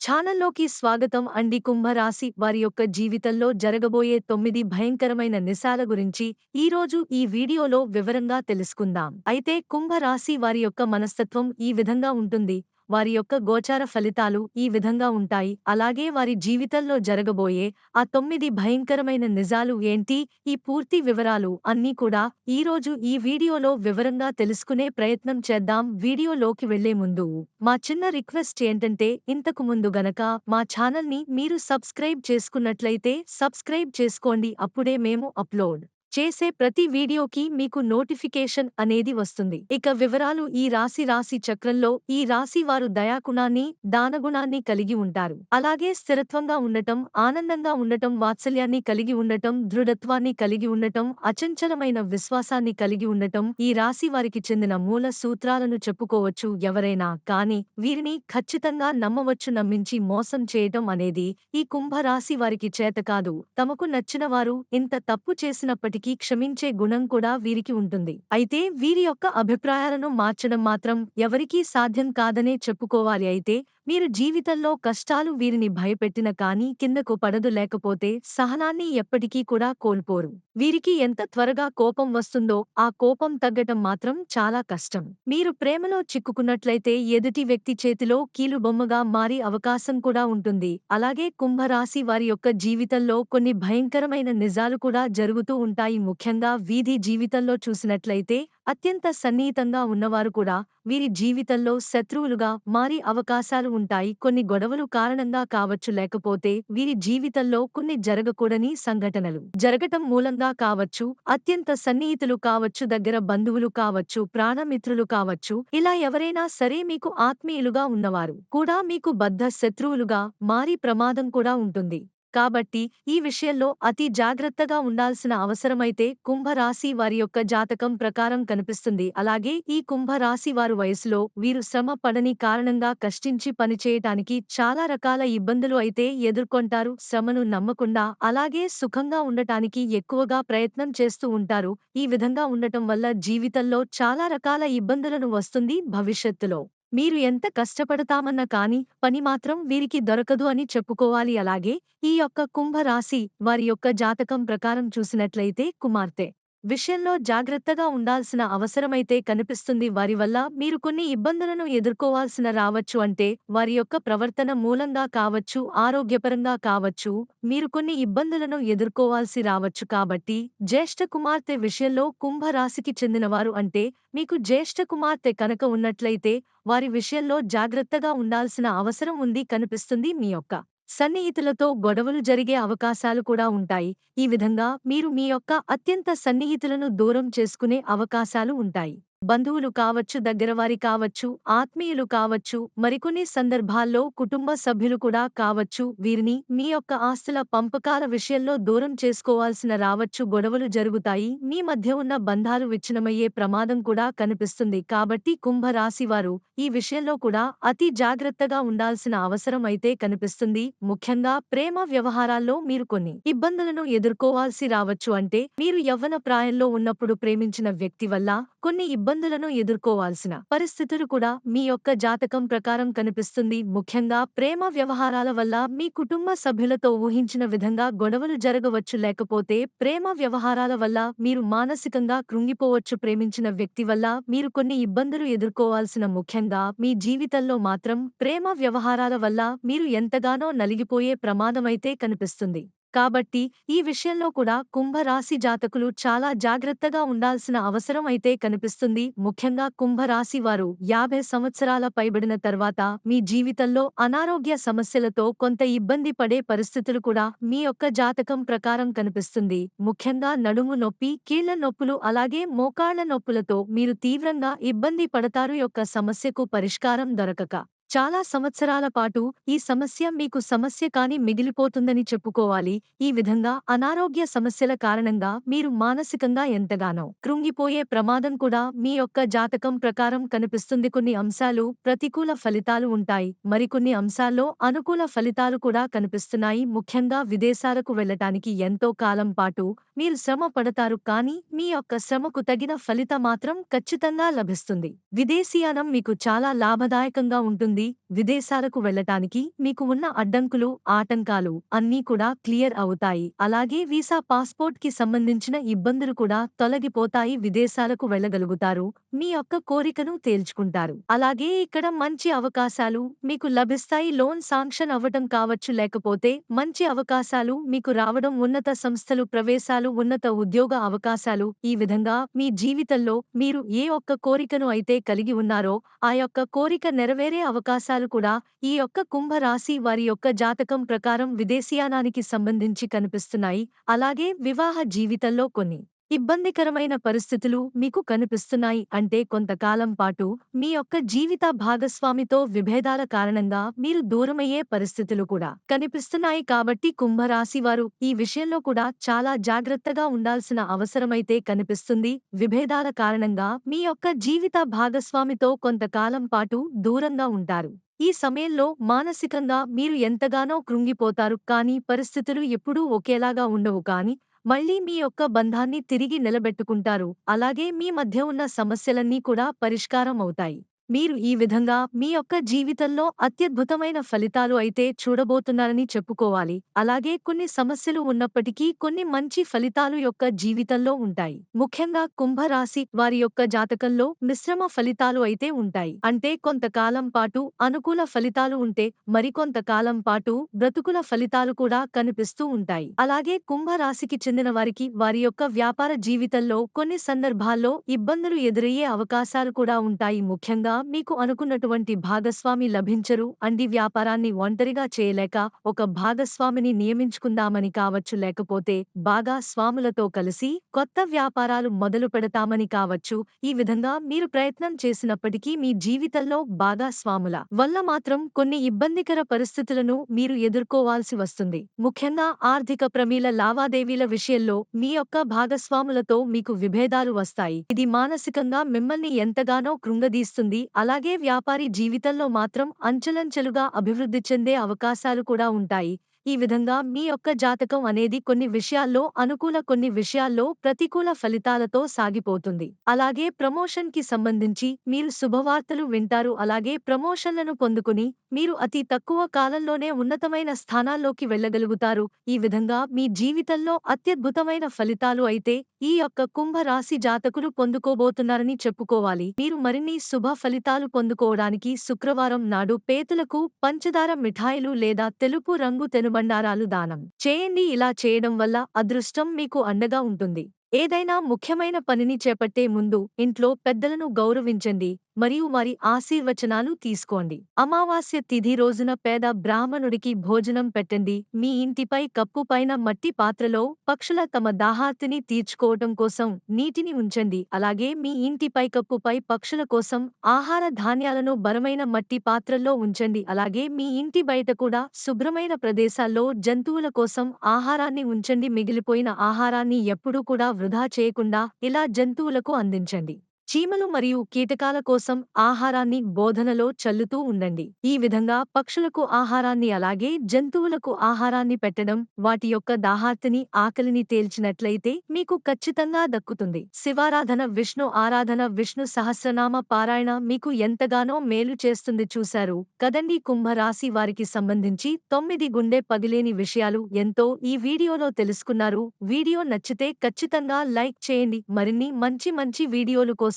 ఛానల్లోకి స్వాగతం. అండి కుంభరాశి వారి యొక్క జీవితంలో జరగబోయే తొమ్మిది భయంకరమైన నిశాల గురించి ఈ రోజు ఈ వీడియోలో వివరంగా తెలుసుకుందాం. అయితే కుంభరాశి వారి యొక్క మనస్తత్వం ఈ విధంగా ఉంటుంది. వారి యొక్క గోచార ఫలితాలు ఈ విధంగా ఉంటాయి. అలాగే వారి జీవితంలో జరగబోయే ఆ తొమ్మిది భయంకరమైన నిజాలు ఏంటి? ఈ పూర్తి వివరాలు అన్నీ కూడా ఈ రోజు ఈ వీడియోలో వివరంగా తెలుసుకునే ప్రయత్నం చేద్దాం. వీడియోలోకి వెళ్ళే ముందు మా చిన్న రిక్వెస్ట్ ఏంటంటే ఇంతకు ముందు గనక మా ఛానల్ని మీరు సబ్స్క్రైబ్ చేసుకున్నట్లయితే సబ్స్క్రైబ్ చేసుకోండి. అప్పుడే మేము అప్లోడ్ చేసే ప్రతి వీడియోకి మీకు నోటిఫికేషన్ అనేది వస్తుంది. ఇక వివరాలు ఈ రాశి రాశి చక్రంలో ఈ రాశి వారు దయాగుణాన్ని దానగుణాన్ని కలిగి ఉంటారు. అలాగే స్థిరత్వంగా ఉండటం ఆనందంగా ఉండటం వాత్సల్యాన్ని కలిగి ఉండటం దృఢత్వాన్ని కలిగి ఉండటం అచంచలమైన విశ్వాసాన్ని కలిగి ఉండటం ఈ రాశి వారికి చెందిన మూల సూత్రాలను చెప్పుకోవచ్చు ఎవరైనా కానీ వీరిని ఖచ్చితంగా నమ్మవచ్చు నమ్మించి మోసం చేయటం అనేది ఈ కుంభ రాశి వారికి చేత కాదు. తమకు నచ్చిన వారు ఇంత తప్పు చేసినప్పటికీ వాటికి క్షమించే గుణం కూడా వీరికి ఉంటుంది. అయితే వీరి యొక్క అభిప్రాయాలను మార్చడం మాత్రం ఎవరికీ సాధ్యం కాదనే చెప్పుకోవాలి. అయితే మీరు జీవితంలో కష్టాలు వీరిని భయపెట్టిన కానీ కిందకు పడదు లేకపోతే సహనాన్ని ఎప్పటికీ కూడా కోల్పోరు. వీరికి ఎంత త్వరగా కోపం వస్తుందో ఆ కోపం తగ్గటం మాత్రం చాలా కష్టం. మీరు ప్రేమలో చిక్కుకున్నట్లయితే ఎదుటి వ్యక్తి చేతిలో కీలుబొమ్మగా మారి అవకాశం కూడా ఉంటుంది. అలాగే కుంభరాశి వారి యొక్క జీవితంలో కొన్ని భయంకరమైన నిజాలు కూడా జరుగుతూ ఉంటాయి. ముఖ్యంగా వీధి జీవితంలో చూసినట్లయితే అత్యంత సన్నిహితంగా ఉన్నవారు కూడా వీరి జీవితంలో శత్రువులుగా మారి అవకాశాలు ఉంటాయి. కొన్ని గొడవలు కారణంగా కావచ్చు లేకపోతే వీరి జీవితంలో కొన్ని జరగకూడని సంఘటనలు. జరగటం మూలంగా కావచ్చు అత్యంత సన్నిహితులు కావచ్చు దగ్గర బంధువులు కావచ్చు ప్రాణమిత్రులు కావచ్చు ఇలా ఎవరైనా సరే మీకు ఆత్మీయులుగా ఉన్నవారు. కూడా మీకు బద్ధ శత్రువులుగా మారి ప్రమాదం కూడా ఉంటుంది. కాబట్టి ఈ విషయంలో అతి జాగ్రత్తగా ఉండాల్సిన అవసరమైతే కుంభరాశి వారి యొక్క జాతకం ప్రకారం కనిపిస్తుంది. అలాగే ఈ కుంభరాశి వారు వయసులో వీరు శ్రమ పడని కారణంగా కష్టించి పనిచేయటానికి చాలా రకాల ఇబ్బందులు అయితే ఎదుర్కొంటారు. శ్రమను నమ్మకుండా అలాగే సుఖంగా ఉండటానికి ఎక్కువగా ప్రయత్నం చేస్తూ ఉంటారు. ఈ విధంగా ఉండటం వల్ల జీవితంలో చాలా రకాల ఇబ్బందులను వస్తుంది భవిష్యత్తులో. మీరు ఎంత కష్టపడతామన్న కాని పని మాత్రం వీరికి దొరకదు అని చెప్పుకోవాలి. అలాగే ఈ యొక్క కుంభరాశి వారి యొక్క జాతకం ప్రకారం చూసినట్లయితే కుమార్తె విషయంలో జాగ్రత్తగా ఉండాల్సిన అవసరమైతే కనిపిస్తుంది. వారి వల్ల మీరు కొన్ని ఇబ్బందులను ఎదుర్కోవాల్సిన రావచ్చు అంటే వారి యొక్క ప్రవర్తన మూలంగా కావచ్చు ఆరోగ్యపరంగా కావచ్చు మీరు కొన్ని ఇబ్బందులను ఎదుర్కోవాల్సి రావచ్చు. కాబట్టి జ్యేష్ఠ కుమార్తె విషయంలో కుంభ రాశికి చెందినవారు అంటే మీకు జ్యేష్ఠ కుమార్తె కనుక ఉన్నట్లయితే వారి విషయంలో జాగ్రత్తగా ఉండాల్సిన అవసరం ఉంది కనిపిస్తుంది మీ యొక్క సన్నిహితులతో గొడవలు జరిగే అవకాశాలు కూడా ఉంటాయి. ఈ విధంగా మీరు మీ యొక్క అత్యంత సన్నిహితులను దూరం చేసుకునే అవకాశాలు ఉంటాయి. బంధువులు కావచ్చు దగ్గరవారి కావచ్చు ఆత్మీయులు కావచ్చు మరికొన్ని సందర్భాల్లో కుటుంబ సభ్యులు కూడా కావచ్చు. వీరిని మీ యొక్క ఆస్తుల పంపకాల విషయంలో దూరం చేసుకోవాల్సిన రావచ్చు. గొడవలు జరుగుతాయి. మీ మధ్య ఉన్న బంధాలు విచ్ఛిన్నమయ్యే ప్రమాదం కూడా కనిపిస్తుంది. కాబట్టి కుంభ వారు ఈ విషయంలో కూడా అతి జాగ్రత్తగా ఉండాల్సిన అవసరం అయితే కనిపిస్తుంది. ముఖ్యంగా ప్రేమ వ్యవహారాల్లో మీరు కొన్ని ఇబ్బందులను ఎదుర్కోవాల్సి రావచ్చు. అంటే మీరు యవ్వన ప్రాయంలో ఉన్నప్పుడు ప్రేమించిన వ్యక్తి వల్ల కొన్ని ఇబ్బందులను ఎదుర్కోవాల్సిన పరిస్థితులు కూడా మీ యొక్క జాతకం ప్రకారం కనిపిస్తుంది. ముఖ్యంగా ప్రేమ వ్యవహారాల వల్ల మీ కుటుంబ సభ్యులతో ఊహించిన విధంగా గొడవలు జరగవచ్చు. లేకపోతే ప్రేమ వ్యవహారాల వల్ల మీరు మానసికంగా కృంగిపోవచ్చు. ప్రేమించిన వ్యక్తి వల్ల మీరు కొన్ని ఇబ్బందులు ఎదుర్కోవాల్సిన ముఖ్యంగా మీ జీవితంలో మాత్రం ప్రేమ వ్యవహారాల వల్ల మీరు ఎంతగానో నలిగిపోయే ప్రమాదమైతే కనిపిస్తుంది. కాబట్టి ఈ విషయంలో కూడా కుంభరాశి జాతకులు చాలా జాగ్రత్తగా ఉండాల్సిన అవసరం అయితే కనిపిస్తుంది. ముఖ్యంగా కుంభరాశి వారు యాభై సంవత్సరాల పైబడిన తర్వాత మీ జీవితంలో అనారోగ్య సమస్యలతో కొంత ఇబ్బంది పడే పరిస్థితులు కూడా మీ యొక్క జాతకం ప్రకారం కనిపిస్తుంది. ముఖ్యంగా నడుము నొప్పి కీళ్ళ నొప్పులు అలాగే మోకాళ్ళ నొప్పులతో మీరు తీవ్రంగా ఇబ్బంది పడతారు. యొక్క సమస్యకు పరిష్కారం దొరకక చాలా సంవత్సరాల పాటు ఈ సమస్య మీకు సమస్య కాని మిగిలిపోతుందని చెప్పుకోవాలి. ఈ విధంగా అనారోగ్య సమస్యల కారణంగా మీరు మానసికంగా ఎంతగానో కృంగిపోయే ప్రమాదం కూడా మీ యొక్క జాతకం ప్రకారం కనిపిస్తుంది. కొన్ని అంశాలు ప్రతికూల ఫలితాలు ఉంటాయి. మరికొన్ని అంశాల్లో అనుకూల ఫలితాలు కూడా కనిపిస్తున్నాయి. ముఖ్యంగా విదేశాలకు వెళ్ళటానికి ఎంతో కాలం పాటు మీరు శ్రమ పడతారు కానీ మీ యొక్క శ్రమకు తగిన ఫలిత మాత్రం ఖచ్చితంగా లభిస్తుంది. విదేశీయానం మీకు చాలా లాభదాయకంగా ఉంటుంది. కనిపిస్తుంది విదేశాలకు వెళ్ళటానికి మీకు ఉన్న అడ్డంకులు ఆటంకాలు అన్నీ కూడా క్లియర్ అవుతాయి. అలాగే వీసా పాస్పోర్ట్కి సంబంధించిన ఇబ్బందులు కూడా తొలగిపోతాయి. విదేశాలకు వెళ్ళగలుగుతారు. మీ యొక్క కోరికను తేల్చుకుంటారు. అలాగే ఇక్కడ మంచి అవకాశాలు మీకు లభిస్తాయి. లోన్ శాంక్షన్ అవ్వటం కావచ్చు లేకపోతే మంచి అవకాశాలు మీకు రావడం ఉన్నత సంస్థలు ప్రవేశాలు ఉన్నత ఉద్యోగ అవకాశాలు ఈ విధంగా మీ జీవితంలో మీరు ఏ ఒక్క కోరికను అయితే కలిగి ఉన్నారో ఆ యొక్క కోరిక నెరవేరే అవకాశాలు కూడా ఈ యొక్క కుంభరాశి వారి యొక్క జాతకం ప్రకారం విదేశీయానానికి సంబంధించి కనిపిస్తున్నాయి. అలాగే వివాహ జీవితంలో కొన్ని. ఇబ్బందికరమైన పరిస్థితులు మీకు కనిపిస్తున్నాయి అంటే కొంతకాలం పాటు మీ యొక్క జీవిత భాగస్వామితో విభేదాల కారణంగా మీరు దూరమయ్యే పరిస్థితులు కూడా కనిపిస్తున్నాయి కాబట్టి కుంభరాశి వారు ఈ విషయంలో కూడా చాలా జాగ్రత్తగా ఉండాల్సిన అవసరమైతే కనిపిస్తుంది. విభేదాల కారణంగా మీ యొక్క జీవిత భాగస్వామితో కొంతకాలం పాటు దూరంగా ఉంటారు. ఈ సమయంలో మానసికంగా మీరు ఎంతగానో కృంగిపోతారు కానీ పరిస్థితులు ఎప్పుడూ ఒకేలాగా ఉండవు కానీ మళ్ళీ మీ యొక్క బంధాన్ని తిరిగి నిలబెట్టుకుంటారు. అలాగే మీ మధ్య ఉన్న సమస్యలన్నీ కూడా పరిష్కారం అవుతాయి. మీరు ఈ విధంగా మీ యొక్క జీవితంలో అత్యద్భుతమైన ఫలితాలు అయితే చూడబోతున్నారని చెప్పుకోవాలి. అలాగే కొన్ని సమస్యలు ఉన్నప్పటికీ కొన్ని మంచి ఫలితాలు యొక్క జీవితంలో ఉంటాయి. ముఖ్యంగా కుంభరాశి వారి యొక్క జాతకంలో మిశ్రమ ఫలితాలు అయితే ఉంటాయి. అంటే కొంతకాలం పాటు అనుకూల ఫలితాలు ఉంటే మరికొంతకాలం పాటు బ్రతుకుల ఫలితాలు కూడా కనిపిస్తూ ఉంటాయి. అలాగే కుంభరాశికి చెందిన వారికి వారి యొక్క వ్యాపార జీవితంలో కొన్ని సందర్భాల్లో ఇబ్బందులు ఎదురయ్యే అవకాశాలు కూడా ఉంటాయి. ముఖ్యంగా మీకు అనుకున్నటువంటి భాగస్వామి లభించరు అండి వ్యాపారాన్ని ఒంటరిగా చేయలేక ఒక భాగస్వామిని నియమించుకుందామని కావచ్చు లేకపోతే భాగస్వాములతో కలిసి కొత్త వ్యాపారాలు మొదలు పెడతామని కావచ్చు ఈ విధంగా మీరు ప్రయత్నం చేసినప్పటికీ మీ జీవితంలో భాగస్వాముల వల్ల మాత్రం కొన్ని ఇబ్బందికర పరిస్థితులను మీరు ఎదుర్కోవాల్సి వస్తుంది. ముఖ్యంగా ఆర్థిక ప్రమీల లావాదేవీల విషయంలో మీ యొక్క భాగస్వాములతో మీకు విభేదాలు వస్తాయి. ఇది మానసికంగా మిమ్మల్ని ఎంతగానో కృంగదీస్తుంది అలాగే వ్యాపారి జీవితంలో మాత్రం అంచెలంచెలుగా అభివృద్ధి చెందే అవకాశాలు కూడా ఉంటాయి. ఈ విధంగా మీ యొక్క జాతకం అనేది కొన్ని విషయాల్లో అనుకూల కొన్ని విషయాల్లో ప్రతికూల ఫలితాలతో సాగిపోతుంది. అలాగే ప్రమోషన్కి సంబంధించి మీరు శుభవార్తలు వింటారు. అలాగే ప్రమోషన్లను పొందుకుని మీరు అతి తక్కువ కాలంలోనే ఉన్నతమైన స్థానాల్లోకి వెళ్ళగలుగుతారు. ఈ విధంగా మీ జీవితంలో అత్యద్భుతమైన ఫలితాలు అయితే ఈ యొక్క కుంభ రాశి జాతకులు పొందుకోబోతున్నారని చెప్పుకోవాలి. మీరు మరిన్ని శుభ ఫలితాలు పొందుకోవడానికి శుక్రవారం నాడు పేతులకు పంచదార మిఠాయిలు లేదా తెలుపు రంగు తినుబండారాలు దానం. చేయండి. ఇలా చేయడం వల్ల అదృష్టం మీకు అండగా ఉంటుంది. ఏదైనా ముఖ్యమైన పనిని చేపట్టే ముందు ఇంట్లో పెద్దలను గౌరవించండి. మరియు వారి ఆశీర్వచనాలు తీసుకోండి. అమావాస్య తిథి రోజున పేద బ్రాహ్మణుడికి భోజనం పెట్టండి. మీ ఇంటిపై కప్పు పైన మట్టి పాత్రలో పక్షుల తమ దాహార్తిని తీర్చుకోవటం కోసం నీటిని ఉంచండి. అలాగే మీ ఇంటి పైకప్పుపై పక్షుల కోసం ఆహార ధాన్యాలను బలమైన మట్టి పాత్రల్లో ఉంచండి. అలాగే మీ ఇంటి బయట కూడా శుభ్రమైన ప్రదేశాల్లో జంతువుల కోసం ఆహారాన్ని ఉంచండి. మిగిలిపోయిన ఆహారాన్ని ఎప్పుడూ కూడా వృధా చేయకుండా ఇలా జంతువులకు అందించండి. చీమలు మరియు కీటకాల కోసం ఆహారాన్ని బోధనలో చల్లుతూ ఉండండి. ఈ విధంగా పక్షులకు ఆహారాన్ని అలాగే జంతువులకు ఆహారాన్ని పెట్టడం వాటి యొక్క దాహార్తిని ఆకలిని తేల్చినట్లయితే మీకు ఖచ్చితంగా దక్కుతుంది. శివారాధన విష్ణు ఆరాధన విష్ణు సహస్రనామ పారాయణ మీకు ఎంతగానో మేలు చేస్తుంది చూశారు. కదండి కుంభరాశి వారికి సంబంధించి తొమ్మిది గుండె పగిలేని విషయాలు ఎంతో ఈ వీడియోలో తెలుసుకున్నారు. వీడియో నచ్చితే ఖచ్చితంగా లైక్ చేయండి. మరిన్ని మంచి మంచి వీడియోలు కోసం